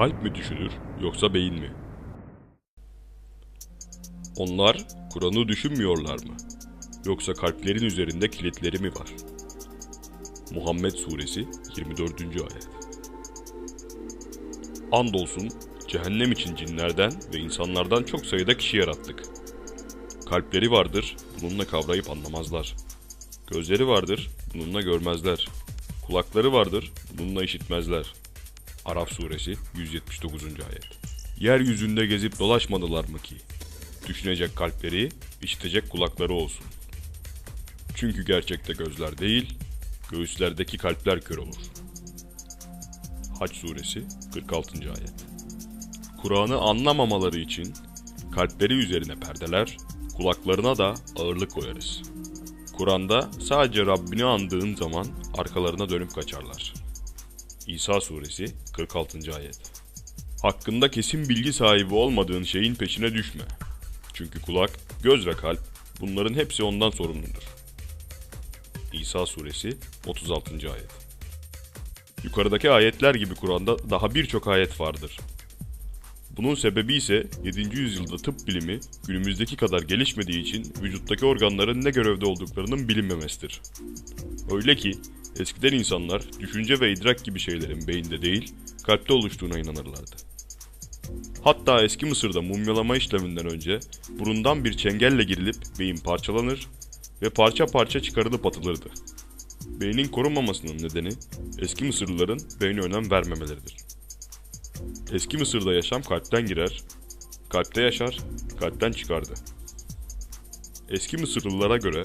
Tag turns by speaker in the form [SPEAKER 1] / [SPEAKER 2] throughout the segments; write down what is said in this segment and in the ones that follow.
[SPEAKER 1] kalp mi düşünür yoksa beyin mi? Onlar Kur'an'ı düşünmüyorlar mı? Yoksa kalplerin üzerinde kilitleri mi var? Muhammed Suresi 24. ayet Andolsun cehennem için cinlerden ve insanlardan çok sayıda kişi yarattık. Kalpleri vardır, bununla kavrayıp anlamazlar. Gözleri vardır, bununla görmezler. Kulakları vardır, bununla işitmezler. Araf suresi 179. ayet. Yeryüzünde gezip dolaşmadılar mı ki? Düşünecek kalpleri, işitecek kulakları olsun. Çünkü gerçekte gözler değil, göğüslerdeki kalpler kör olur. Haç suresi 46. ayet. Kur'an'ı anlamamaları için kalpleri üzerine perdeler, kulaklarına da ağırlık koyarız. Kur'an'da sadece Rabbini andığın zaman arkalarına dönüp kaçarlar. İsa suresi 46. ayet. Hakkında kesin bilgi sahibi olmadığın şeyin peşine düşme. Çünkü kulak, göz ve kalp bunların hepsi ondan sorumludur. İsa suresi 36. ayet. Yukarıdaki ayetler gibi Kur'an'da daha birçok ayet vardır. Bunun sebebi ise 7. yüzyılda tıp bilimi günümüzdeki kadar gelişmediği için vücuttaki organların ne görevde olduklarının bilinmemesidir. Öyle ki eskiden insanlar düşünce ve idrak gibi şeylerin beyinde değil, kalpte oluştuğuna inanırlardı. Hatta eski Mısır'da mumyalama işleminden önce burundan bir çengelle girilip beyin parçalanır ve parça parça çıkarılıp atılırdı. Beynin korunmamasının nedeni eski Mısırlıların beyne önem vermemeleridir. Eski Mısır'da yaşam kalpten girer, kalpte yaşar, kalpten çıkardı. Eski Mısırlılara göre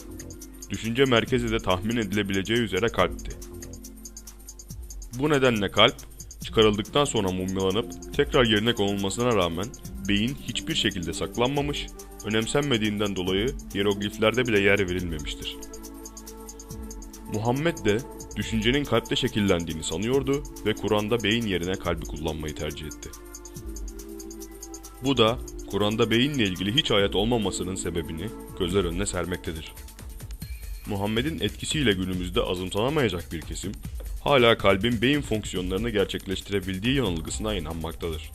[SPEAKER 1] düşünce merkezi de tahmin edilebileceği üzere kalpti. Bu nedenle kalp çıkarıldıktan sonra mumyalanıp tekrar yerine konulmasına rağmen beyin hiçbir şekilde saklanmamış, önemsenmediğinden dolayı hierogliflerde bile yer verilmemiştir. Muhammed de düşüncenin kalpte şekillendiğini sanıyordu ve Kur'an'da beyin yerine kalbi kullanmayı tercih etti. Bu da Kur'an'da beyinle ilgili hiç ayet olmamasının sebebini gözler önüne sermektedir. Muhammed'in etkisiyle günümüzde azımsanamayacak bir kesim, hala kalbin beyin fonksiyonlarını gerçekleştirebildiği yanılgısına inanmaktadır.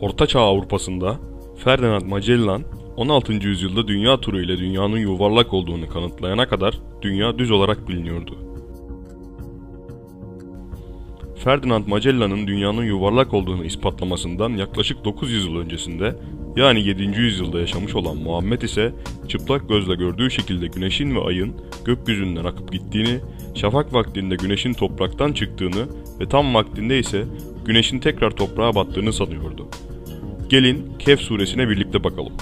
[SPEAKER 1] Orta Çağ Avrupa'sında Ferdinand Magellan 16. yüzyılda dünya turu ile dünyanın yuvarlak olduğunu kanıtlayana kadar dünya düz olarak biliniyordu. Ferdinand Magellan'ın dünyanın yuvarlak olduğunu ispatlamasından yaklaşık 900 yıl öncesinde yani 7. yüzyılda yaşamış olan Muhammed ise çıplak gözle gördüğü şekilde güneşin ve ayın gökyüzünden akıp gittiğini, şafak vaktinde güneşin topraktan çıktığını ve tam vaktinde ise güneşin tekrar toprağa battığını sanıyordu. Gelin Kehf suresine birlikte bakalım.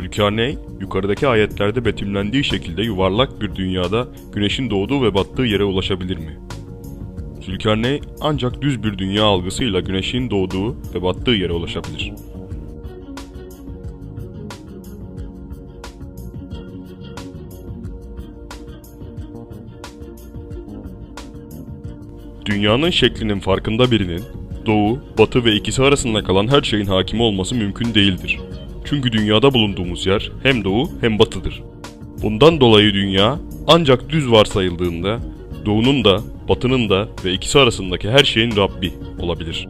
[SPEAKER 1] Zülkarneyn, yukarıdaki ayetlerde betimlendiği şekilde yuvarlak bir dünyada güneşin doğduğu ve battığı yere ulaşabilir mi? Zülkarneyn ancak düz bir dünya algısıyla güneşin doğduğu ve battığı yere ulaşabilir. Dünyanın şeklinin farkında birinin doğu, batı ve ikisi arasında kalan her şeyin hakimi olması mümkün değildir. Çünkü dünyada bulunduğumuz yer hem doğu hem batıdır. Bundan dolayı dünya ancak düz varsayıldığında doğunun da batının da ve ikisi arasındaki her şeyin Rabbi olabilir.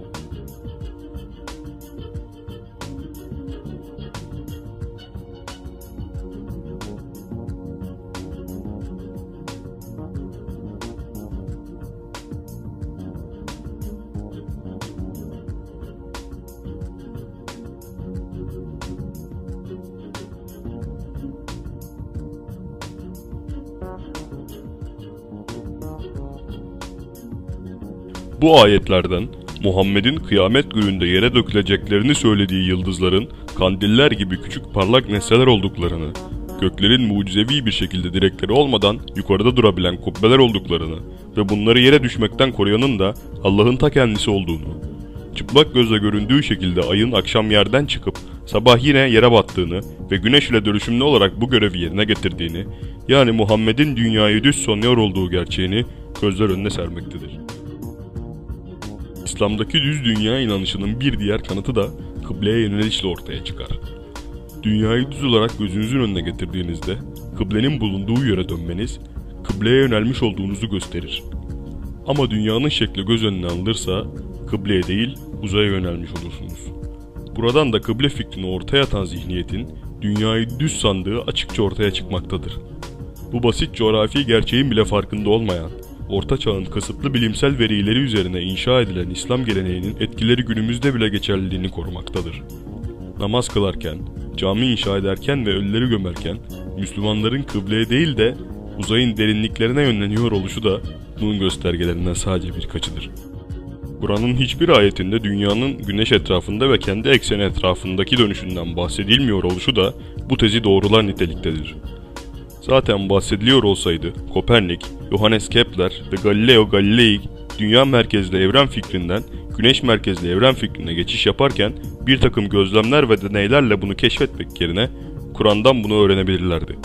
[SPEAKER 1] Bu ayetlerden Muhammed'in kıyamet gününde yere döküleceklerini söylediği yıldızların kandiller gibi küçük parlak nesneler olduklarını, göklerin mucizevi bir şekilde direkleri olmadan yukarıda durabilen kubbeler olduklarını ve bunları yere düşmekten koruyanın da Allah'ın ta kendisi olduğunu, çıplak gözle göründüğü şekilde ayın akşam yerden çıkıp sabah yine yere battığını ve güneş ile dönüşümlü olarak bu görevi yerine getirdiğini, yani Muhammed'in dünyayı düz sanıyor olduğu gerçeğini gözler önüne sermektedir. İslam'daki düz dünya inanışının bir diğer kanıtı da kıbleye yönelişle ortaya çıkar. Dünyayı düz olarak gözünüzün önüne getirdiğinizde kıblenin bulunduğu yöre dönmeniz kıbleye yönelmiş olduğunuzu gösterir. Ama dünyanın şekli göz önüne alınırsa kıbleye değil uzaya yönelmiş olursunuz. Buradan da kıble fikrini ortaya atan zihniyetin dünyayı düz sandığı açıkça ortaya çıkmaktadır. Bu basit coğrafi gerçeğin bile farkında olmayan, Orta Çağ'ın kasıtlı bilimsel verileri üzerine inşa edilen İslam geleneğinin etkileri günümüzde bile geçerliliğini korumaktadır. Namaz kılarken, cami inşa ederken ve ölüleri gömerken Müslümanların kıbleye değil de uzayın derinliklerine yönleniyor oluşu da bunun göstergelerinden sadece birkaçıdır. Kur'an'ın hiçbir ayetinde dünyanın güneş etrafında ve kendi ekseni etrafındaki dönüşünden bahsedilmiyor oluşu da bu tezi doğrular niteliktedir. Zaten bahsediliyor olsaydı Kopernik, Johannes Kepler ve Galileo Galilei dünya merkezli evren fikrinden güneş merkezli evren fikrine geçiş yaparken bir takım gözlemler ve deneylerle bunu keşfetmek yerine Kur'an'dan bunu öğrenebilirlerdi.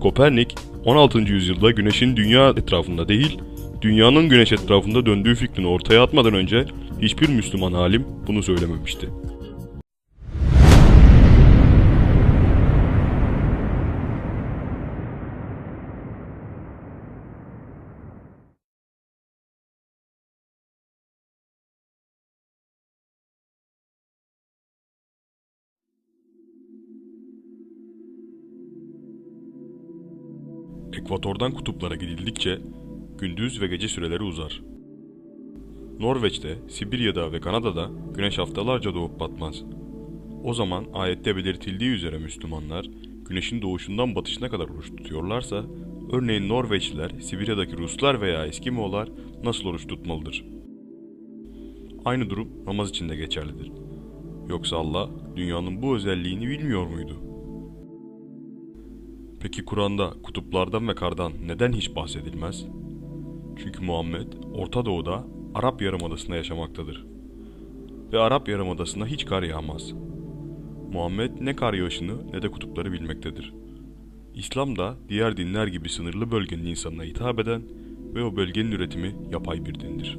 [SPEAKER 1] Kopernik 16. yüzyılda güneşin dünya etrafında değil, dünyanın güneş etrafında döndüğü fikrini ortaya atmadan önce hiçbir Müslüman alim bunu söylememişti. Ekvatordan kutuplara gidildikçe gündüz ve gece süreleri uzar. Norveç'te, Sibirya'da ve Kanada'da güneş haftalarca doğup batmaz. O zaman ayette belirtildiği üzere Müslümanlar güneşin doğuşundan batışına kadar oruç tutuyorlarsa, örneğin Norveçliler, Sibirya'daki Ruslar veya Eskimoğullar nasıl oruç tutmalıdır? Aynı durum namaz için de geçerlidir. Yoksa Allah dünyanın bu özelliğini bilmiyor muydu? Peki Kur'an'da kutuplardan ve kardan neden hiç bahsedilmez? Çünkü Muhammed Orta Doğu'da Arap Yarımadası'nda yaşamaktadır. Ve Arap Yarımadası'na hiç kar yağmaz. Muhammed ne kar yağışını ne de kutupları bilmektedir. İslam da diğer dinler gibi sınırlı bölgenin insanına hitap eden ve o bölgenin üretimi yapay bir dindir.